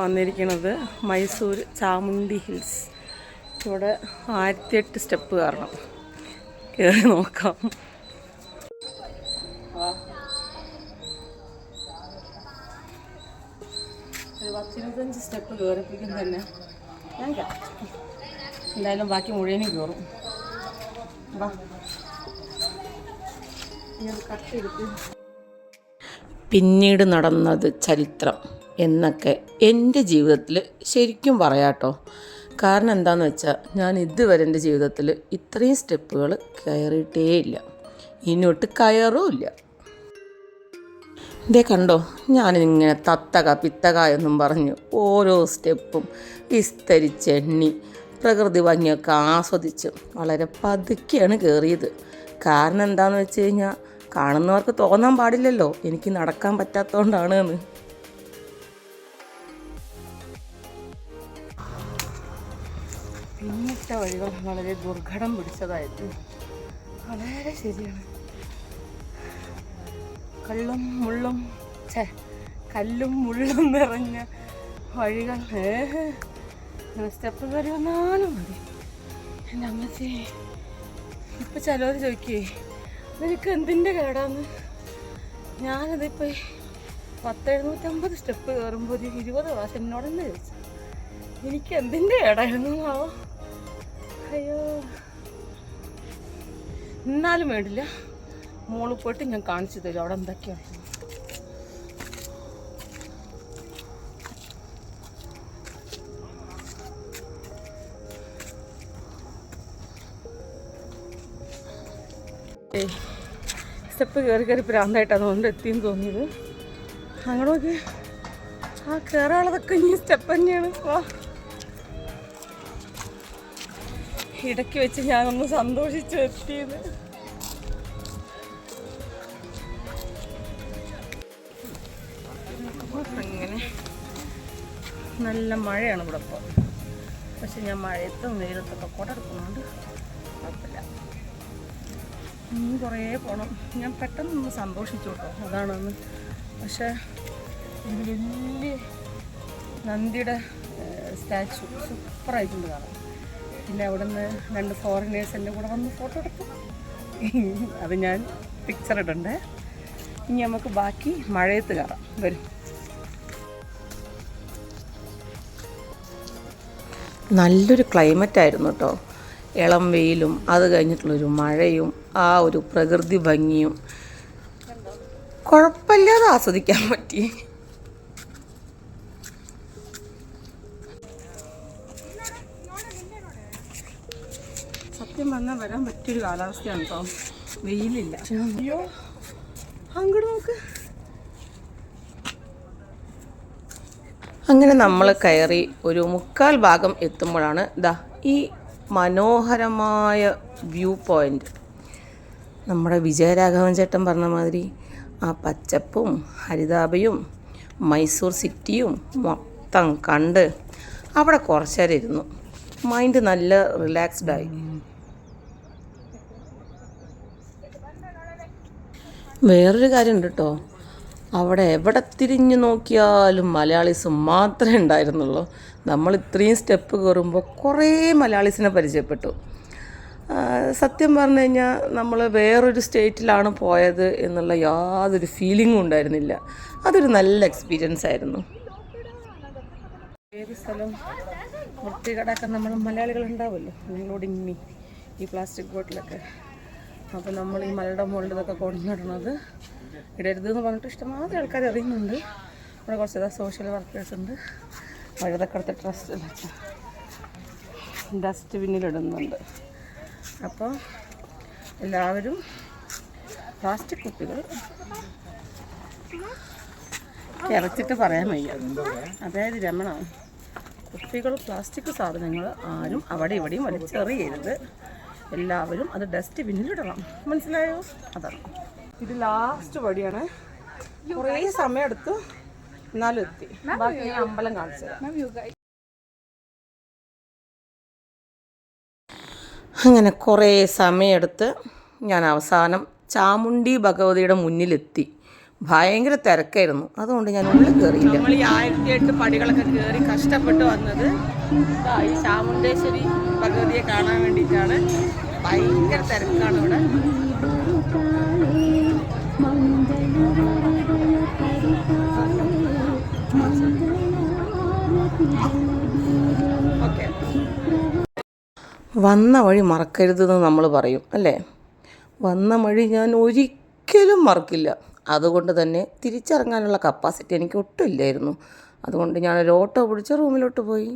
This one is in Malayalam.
വന്നിരിക്കുന്നത് മൈസൂർ ചാമുണ്ടി ഹിൽസ്. ഇവിടെ ആയിരത്തി എട്ട് സ്റ്റെപ്പ് കാരണം കയറി നോക്കാം. പത്തിരുപത്തഞ്ച് സ്റ്റെപ്പ് കയറിപ്പിക്കും തന്നെ. ഞാൻ. എന്തായാലും ബാക്കി മുഴുവനും കയറും വാ. ഞാൻ കട്ട് എടുത്ത്. പിന്നീട് നടന്നത് ചരിത്രം. എന്നൊക്കെ എന്റെ ജീവിതത്തിൽ ശരിക്കും പറയാട്ടോ. കാരണം എന്താണെന്ന് വെച്ചാൽ ഞാൻ ഇതുവരെ എന്റെ ജീവിതത്തിൽ ഇത്രയും സ്റ്റെപ്പുകൾ കയറിയിട്ടേ ഇല്ല. ഇനിയൊട്ട് കയറുമില്ല ഇതേ കണ്ടോ ഞാനിങ്ങനെ തത്തക പിത്തക എന്നും പറഞ്ഞ് ഓരോ സ്റ്റെപ്പും വിസ്തരിച്ചെണ്ണി പ്രകൃതി ഭംഗിയൊക്കെ ആസ്വദിച്ച് വളരെ പതുക്കെയാണ് കയറിയത്. കാരണം എന്താണെന്ന് വെച്ച് കഴിഞ്ഞാൽ കാണുന്നവർക്ക് തോന്നാൻ പാടില്ലല്ലോ. എനിക്ക് നടക്കാൻ പറ്റാത്തതുകൊണ്ടാണ് എന്ന്. പിന്നിട്ട വഴികൾ വളരെ ദുർഘടം പിടിച്ചതായിരുന്നു. വളരെ ശരിയാണ്. കള്ളും മുള്ളും ചേ കല്ലും മുള്ളും നിറഞ്ഞ വഴികൾ. സ്റ്റെപ്പ് കയറി വന്നാലും മതി. എന്റെ അമ്മച്ചി ഇപ്പം ചിലവർ ചോദിക്കേ നിനക്ക് എന്തിന്റെ കേടാന്ന്? ഞാനതിപ്പോൾ പത്ത് എഴുന്നൂറ്റമ്പത് സ്റ്റെപ്പ് കയറുമ്പോൾ ഒരു ഇരുപത് പ്രാവശ്യം എന്നോടെന്ന് ചോദിച്ചു എനിക്ക് എന്തിന്റെ കേടായിരുന്നു? ആവോ എന്നാലും വേണ്ടില്ല. മോൾ പോയിട്ട് ഞാൻ കാണിച്ചു തരും. അവിടെ എന്തൊക്കെയാണ് സ്റ്റെപ്പ് കയറി കയറി പ്രാന്തായിട്ടാണ് അതുകൊണ്ട് എത്തിയെന്ന് തോന്നിയത്. അങ്ങനെ നോക്കി ആ കയറാനുള്ളതൊക്കെ ഇനി സ്റ്റെപ്പ് തന്നെയാണ്. വാ. ഇടയ്ക്ക് വെച്ച് ഞാനൊന്ന് സന്തോഷിച്ചു എത്തിയത് അങ്ങനെ നല്ല മഴയാണ് ഇവിടെ ഇപ്പോൾ പക്ഷെ ഞാൻ മഴയത്തും വെയിലത്തൊക്കെ കൂടെ എടുക്കുന്നുണ്ട് കുഴപ്പമില്ല. ഇനി കുറേ പോകണം ഞാൻ പെട്ടെന്നൊന്ന് സന്തോഷിച്ചു കേട്ടോ. അതാണെന്ന്. പക്ഷേ ഇതിൽ വലിയ നന്ദിയുടെ സ്റ്റാച്ചു സൂപ്പറായിട്ടുണ്ട് കാണാൻ. പിന്നെ അവിടെ നിന്ന് രണ്ട് ഫോറിനേഴ്സ് എന്റെ കൂടെ വന്ന് ഫോട്ടോ എടുക്കും അത് ഞാൻ പിക്ചർ ഇടണ്ട്? ഇനി നമുക്ക് ബാക്കി മഴയത്ത് കയറാം. വരും. നല്ലൊരു ക്ലൈമറ്റ് ആയിരുന്നു കേട്ടോ ഇളം വെയിലും അത് കഴിഞ്ഞിട്ടുള്ളൊരു മഴയും ആ ഒരു പ്രകൃതി ഭംഗിയും. കുഴപ്പമില്ലാതെ ആസ്വദിക്കാൻ പറ്റി. സത്യം വന്നാൽ വരാൻ പറ്റിയൊരു കാലാവസ്ഥയാണ് കേട്ടോ വെയിലില്ല. അയ്യോ അങ്ങോട്ട് നോക്ക്. അങ്ങനെ നമ്മൾ കയറി ഒരു മുക്കാൽ ഭാഗം എത്തുമ്പോഴാണ് ദാ ഈ മനോഹരമായ വ്യൂ പോയിന്റ്. നമ്മുടെ വിജയരാഘവൻ ചേട്ടൻ പറഞ്ഞ മാതിരി ആ പച്ചപ്പും ഹരിതാപയും മൈസൂർ സിറ്റിയും മൊത്തം കണ്ട് അവിടെ കുറച്ചേരം ഇരുന്നു. മൈൻഡ് നല്ല റിലാക്സ്ഡ് വേറൊരു കാര്യമുണ്ട് കേട്ടോ അവിടെ എവിടെ തിരിഞ്ഞു നോക്കിയാലും മലയാളീസ് മാത്രമേ ഉണ്ടായിരുന്നുള്ളൂ. നമ്മൾ ഇത്രയും സ്റ്റെപ്പ് കയറുമ്പോൾ കുറേ മലയാളീസിനെ പരിചയപ്പെട്ടു. സത്യം പറഞ്ഞു കഴിഞ്ഞാൽ നമ്മൾ വേറൊരു സ്റ്റേറ്റിലാണ് പോയത് എന്നുള്ള യാതൊരു ഫീലിംഗും ഉണ്ടായിരുന്നില്ല. അതൊരു നല്ല എക്സ്പീരിയൻസ് ആയിരുന്നു. ഏത് സ്ഥലം വൃത്തികേടാക്കാൻ നമ്മൾ മലയാളികൾ ഉണ്ടാവുമല്ലോ? നിങ്ങളോട് ഇമ്മി ഈ പ്ലാസ്റ്റിക് ബോട്ടിലൊക്കെ അപ്പോൾ നമ്മൾ ഈ മലയുടെ മുകളിൽ ഇതൊക്കെ കൊണ്ടുവന്നിടുന്നത് ഇടരുത് എന്ന് പറഞ്ഞിട്ട് ഇഷ്ടമാതിരി ആൾക്കാർ അറിയുന്നുണ്ട് ഇവിടെ കുറച്ച് സോഷ്യൽ വർക്കേഴ്സ് ഉണ്ട്. വഴുതക്കടുത്ത ട്രസ്റ്റ് ഡസ്റ്റ് ബിന്നിലിടുന്നുണ്ട് അപ്പോൾ എല്ലാവരും പ്ലാസ്റ്റിക് കുപ്പികൾ കിറച്ചിട്ട് പറയാൻ വയ്യ. അതായത് രമണ കുപ്പികൾ പ്ലാസ്റ്റിക് സാധനങ്ങൾ ആരും അവിടെ ഇവിടെയും വലിച്ചെറിയരുത്. എല്ലാവരും അത് ഡസ്റ്റ് ബിന്നിലിടണം മനസ്സിലായോ? അതാണ്. ഇത് ലാസ്റ്റ് വഴിയാണ് കുറേ സമയമെടുത്തു എന്നാലും എത്തി. ബാക്കി ഞാൻ അമ്പലം കാണിച്ചു തരാം. അങ്ങനെ കുറേ സമയമെടുത്ത് ഞാൻ അവസാനം ചാമുണ്ടി ഭഗവതിയുടെ മുന്നിലെത്തി. ഭയങ്കര തിരക്കായിരുന്നു. അതുകൊണ്ട് ഞാൻ ഉള്ളിൽ കയറിയില്ല നമ്മൾ ഈ ആയിരത്തി എട്ട് പടികളൊക്കെ കയറി കഷ്ടപ്പെട്ട് വന്നത് ദാ ഈ ചാമുണ്ടേശ്വരി. ഭഗവതിയെ കാണാൻ വേണ്ടിയിട്ടാണ്. ഭയങ്കര തിരക്കാണ് ഇവിടെ. വന്ന വഴി മറക്കരുതെന്ന് നമ്മൾ പറയും അല്ലേ? വന്ന വഴി ഞാൻ ഒരിക്കലും മറക്കില്ല. അതുകൊണ്ട് തന്നെ തിരിച്ചിറങ്ങാനുള്ള കപ്പാസിറ്റി എനിക്ക് ഒട്ടും ഇല്ലായിരുന്നു. അതുകൊണ്ട് ഞാനൊരു ഓട്ടോ പിടിച്ച് റൂമിലോട്ട് പോയി.